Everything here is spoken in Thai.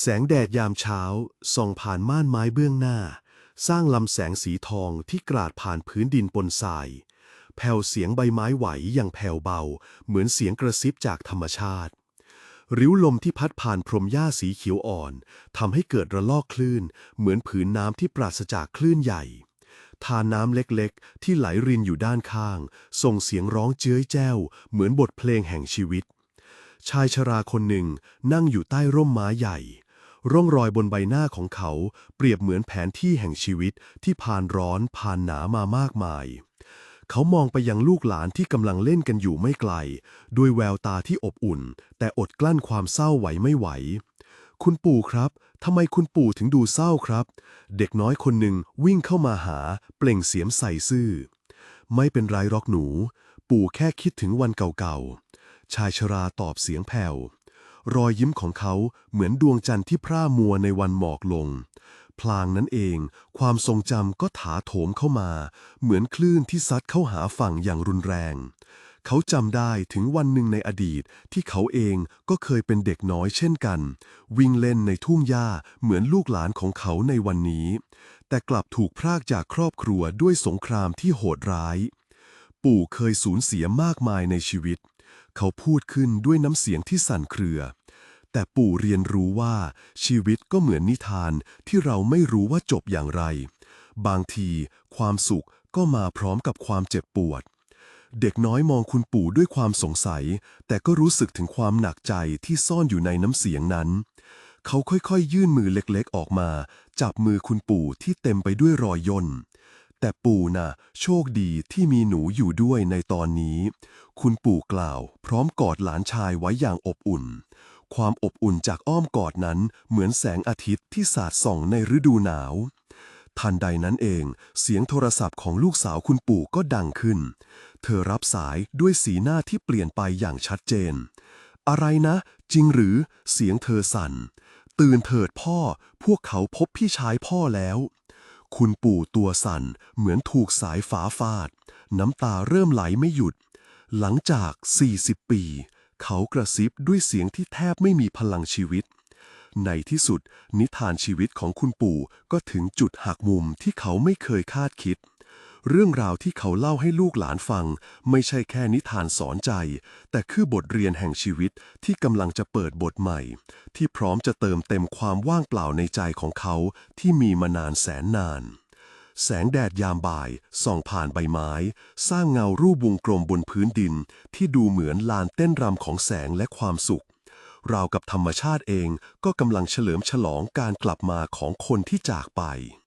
แสงแดดยามเช้าส่องผ่านม่านไม้เบื้องหน้า สร้างลำแสงสีทองที่กราดผ่านพื้นดินปนทราย แผ่วเสียงใบไม้ไหวอย่างแผ่วเบา เหมือนเสียงกระซิบจากธรรมชาติ ริ้วลมที่พัดผ่านพรมหญ้าสีเขียวอ่อนทำให้เกิดระลอกคลื่น เหมือนผืนน้ำที่ปราศจากคลื่นใหญ่ทานน้ำเล็กๆ ที่ไหลรินอยู่ด้านข้าง ส่งเสียงร้องเจ้ยแจ้ว เหมือนบทเพลงแห่งชีวิต ชายชราคนหนึ่งนั่งอยู่ใต้ร่มไม้ใหญ่ ร่องรอยบนใบหน้าของเขาเปรียบเหมือนแผนที่แห่งชีวิตที่ผ่านร้อนผ่านหนามามากมาย เขามองไปยังลูกหลานที่กำลังเล่นกันอยู่ไม่ไกล ด้วยแววตาที่อบอุ่น แต่อดกลั้นความเศร้าไหวไม่ไหว คุณปู่ครับทำไมคุณปู่ถึงดูเศร้าครับ เด็กน้อยคนหนึ่งวิ่งเข้ามาหา เปล่งเสียงใส่ซื่อ ไม่เป็นไรหรอกหนู ปู่แค่คิดถึงวันเก่าๆชายชราตอบเสียงแผ่ว รอยยิ้มของเขาเหมือนดวงจันทร์ที่พร่ามัวในวันหมอกลง พลางนั้นเอง ความทรงจำก็ถาโถมเข้ามา เหมือนคลื่นที่ซัดเข้าหาฝั่งอย่างรุนแรง เขาจำได้ถึงวันหนึ่งในอดีตที่เขาเองก็เคยเป็นเด็กน้อยเช่นกัน วิ่งเล่นในทุ่งหญ้าเหมือนลูกหลานของเขาในวันนี้ แต่กลับถูกพรากจากครอบครัวด้วยสงครามที่โหดร้าย ปู่เคยสูญเสียมากมายในชีวิตเขาพูดขึ้นด้วยน้ำเสียงที่สั่นเครือ แต่ปู่เรียนรู้ว่าชีวิตก็เหมือนนิทานที่เราไม่รู้ว่าจบอย่างไร บางทีความสุขก็มาพร้อมกับความเจ็บปวด เด็กน้อยมองคุณปู่ด้วยความสงสัย แต่ก็รู้สึกถึงความหนักใจที่ซ่อนอยู่ในน้ำเสียงนั้น เขาค่อยๆ ยื่นมือเล็กๆ ออกมา จับมือคุณปู่ที่เต็มไปด้วยรอยย่นแต่ปู่น่ะโชคดีที่มีหนูอยู่ด้วยในตอนนี้ คุณปู่กล่าว พร้อมกอดหลานชายไว้อย่างอบอุ่น ความอบอุ่นจากอ้อมกอดนั้นเหมือนแสงอาทิตย์ที่สาดส่องในฤดูหนาว ทันใดนั้นเอง เสียงโทรศัพท์ของลูกสาวคุณปู่ก็ดังขึ้น เธอรับสายด้วยสีหน้าที่เปลี่ยนไปอย่างชัดเจน อะไรนะ จริงหรือเสียงเธอสั่น ตื่นเถิดพ่อ พวกเขาพบพี่ชายพ่อแล้ว คุณปู่ตัวสั่นเหมือนถูกสายฟ้าฟาด น้ำตาเริ่มไหลไม่หยุด หลังจาก 40 ปี เขากระซิบด้วยเสียงที่แทบไม่มีพลังชีวิต ในที่สุดนิทานชีวิตของคุณปู่ก็ถึงจุดหักมุมที่เขาไม่เคยคาดคิด เรื่องราวที่เขาเล่าให้ลูกหลานฟัง ไม่ใช่แค่นิทานสอนใจ แต่คือบทเรียนแห่งชีวิตที่กำลังจะเปิดบทใหม่ ที่พร้อมจะเติมเต็มความว่างเปล่าในใจของเขาที่มีมานานแสนนาน แสงแดดยามบ่ายส่องผ่านใบไม้ สร้างเงารูปวงกลมบนพื้นดิน ที่ดูเหมือนลานเต้นรำของแสงและความสุข ราวกับธรรมชาติเองก็กำลังเฉลิมฉลองการกลับมาของคนที่จากไป